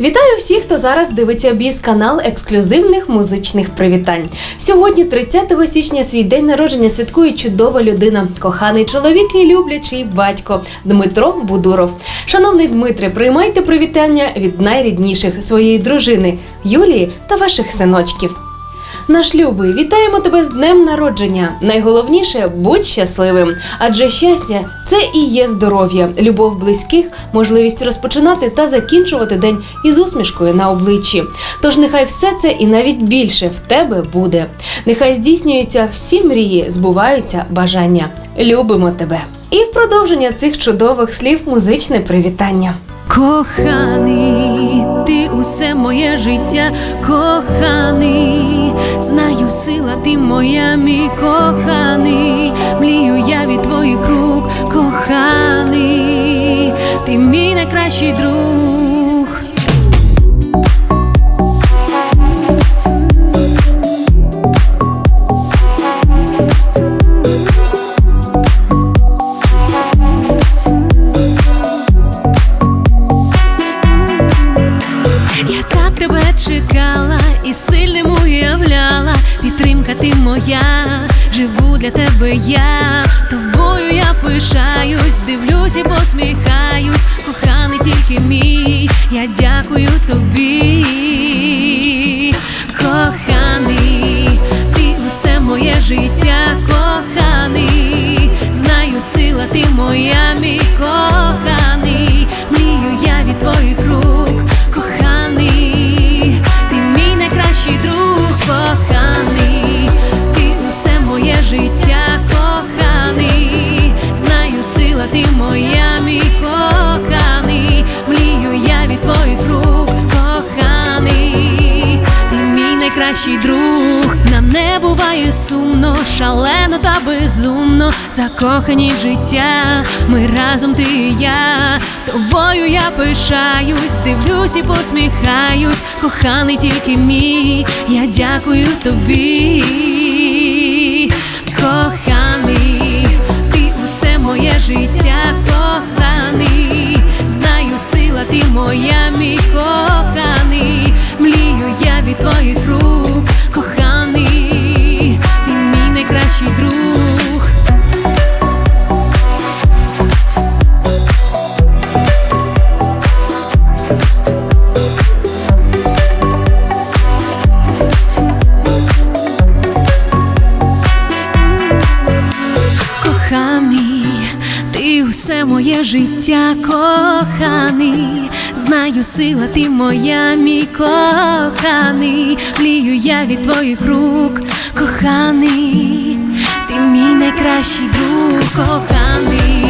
Вітаю всіх, хто зараз дивиться біз канал ексклюзивних музичних привітань. Сьогодні, 30 січня, свій день народження святкує чудова людина, коханий чоловік і люблячий батько Дмитро Будуров. Шановний Дмитре, приймайте привітання від найрідніших своєї дружини Юлії та ваших синочків. Наш любий, вітаємо тебе з днем народження. Найголовніше будь щасливим, адже щастя це і є здоров'я, любов близьких, можливість розпочинати та закінчувати день із усмішкою на обличчі. Тож нехай все це і навіть більше в тебе буде. Нехай здійснюються всі мрії, збуваються бажання. Любимо тебе. І в продовження цих чудових слів музичне привітання. Коханий, ти усе моє життя, коханий, знаю, сила ти моя, мій коханий, чекала і сильним уявляла, підтримка ти моя, живу для тебе я, тобою я пишаюсь, дивлюсь і посміхаюсь, коханий тільки мій, я дякую тобі, коханий, ти усе моє життя, коханий, знаю, сила ти моя, мій найкращий друг, нам не буває сумно, шалено та безумно, закохані в життя, ми разом ти і я, тобою я пишаюсь, дивлюсь і посміхаюсь, коханий тільки мій, я дякую тобі, коханий, ти усе моє життя, коханий, знаю, сила ти моя, мій коханий, млію я від твоїх рук, моє життя, коханий, знаю, сила ти моя, мій коханий, плію я від твоїх рук, коханий, ти мій найкращий друг, коханий,